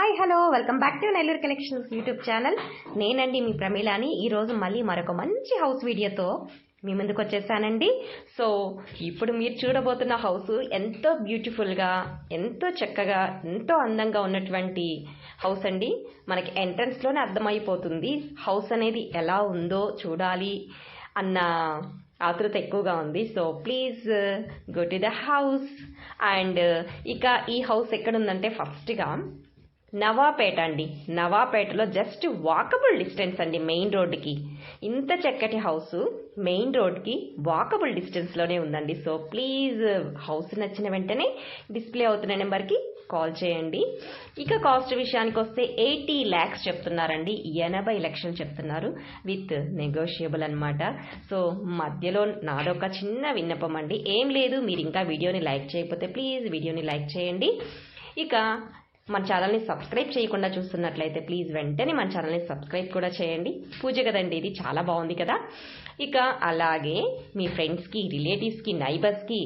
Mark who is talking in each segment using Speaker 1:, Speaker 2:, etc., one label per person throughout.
Speaker 1: Hi hello welcome back to Nellore collections YouTube channel నేనండి మీ ప్రమీలాని. ఈరోజు మళ్ళీ మరొక మంచి హౌస్ వీడియోతో మీ ముందుకు వచ్చేసానండి. సో ఇప్పుడు మీరు చూడబోతున్న హౌస్ ఎంతో బ్యూటిఫుల్గా ఎంతో చక్కగా ఎంతో అందంగా ఉన్నటువంటి హౌస్ అండి. మనకి ఎంట్రన్స్లోనే అర్థమైపోతుంది. హౌస్ అనేది ఎలా ఉందో చూడాలి అన్న ఆతృత ఎక్కువగా ఉంది. So please go to the house and ఇక ఈ హౌస్ ఎక్కడుందంటే ఫస్ట్గా నవాపేట అండి. నవాపేటలో జస్ట్ వాకబుల్ డిస్టెన్స్ అండి మెయిన్ రోడ్డుకి. ఇంత చక్కటి హౌస్ మెయిన్ రోడ్కి వాకబుల్ డిస్టెన్స్లోనే ఉందండి. సో ప్లీజ్ హౌస్ నచ్చిన వెంటనే డిస్ప్లే అవుతున్న నెంబర్కి కాల్ చేయండి. ఇక కాస్ట్ విషయానికి వస్తే ఎయిటీ ల్యాక్స్ చెప్తున్నారండి. ఎనభై లక్షలు చెప్తున్నారు విత్ నెగోషియబుల్ అనమాట సో మధ్యలో నాదొక చిన్న విన్నపం అండి. ఏం లేదు మీరు ఇంకా వీడియోని లైక్ చేయకపోతే ప్లీజ్ వీడియోని లైక్ చేయండి. ఇక మన ఛానల్ని సబ్స్క్రైబ్ చేయకుండా చూస్తున్నట్లయితే ప్లీజ్ వెంటనే మన ఛానల్ని సబ్స్క్రైబ్ కూడా చేయండి. పూజ కదండి ఇది చాలా బాగుంది కదా. ఇక అలాగే మీ ఫ్రెండ్స్కి రిలేటివ్స్కి నైబర్స్కి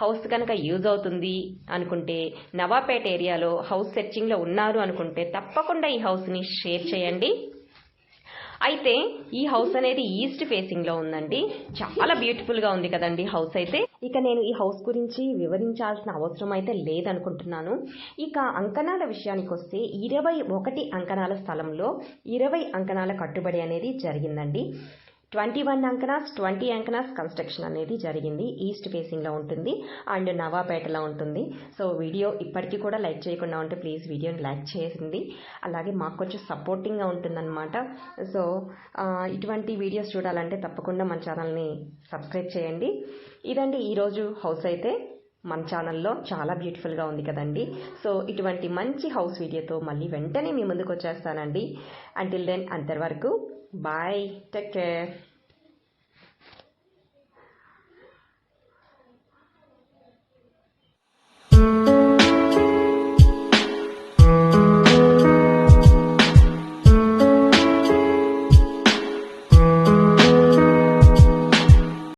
Speaker 1: హౌస్ కనుక యూజ్ అవుతుంది అనుకుంటే నవాపేట ఏరియాలో హౌస్ సెర్చింగ్లో ఉన్నారు అనుకుంటే తప్పకుండా ఈ హౌస్ని షేర్ చేయండి. అయితే ఈ హౌస్ అనేది ఈస్ట్ ఫేసింగ్లో ఉందండి. చాలా బ్యూటిఫుల్గా ఉంది కదండి హౌస్ అయితే. ఇక నేను ఈ హౌస్ గురించి వివరించాల్సిన అవసరం అయితే లేదనుకుంటున్నాను. ఇక అంకణాల విషయానికి వస్తే ఇరవై ఒకటి అంకణాల స్థలంలో ఇరవై అంకణాల కట్టుబడి అనేది జరిగిందండి. ట్వంటీ వన్ అంకనాస్ ట్వంటీ అంకనాస్ కన్స్ట్రక్షన్ అనేది జరిగింది. ఈస్ట్ ఫేసింగ్లో ఉంటుంది. అండ్ నవాపేటలో ఉంటుంది. సో వీడియో ఇప్పటికీ కూడా లైక్ చేయకుండా ఉంటే ప్లీజ్ వీడియోని లైక్ చేసింది అలాగే మాకు కొంచెం సపోర్టింగ్గా ఉంటుందన్నమాట. సో ఇటువంటి వీడియోస్ చూడాలంటే తప్పకుండా మన ఛానల్ని సబ్స్క్రైబ్ చేయండి. ఇదండి ఈరోజు హౌస్ అయితే. మన ఛానల్లో చాలా బ్యూటిఫుల్గా ఉంది కదండి. సో ఇటువంటి మంచి హౌస్ వీడియోతో మళ్ళీ వెంటనే మీ ముందుకు వచ్చేస్తానండి అంటిల్ దెన్ అంతవరకు బాయ్ టేక్ కేర్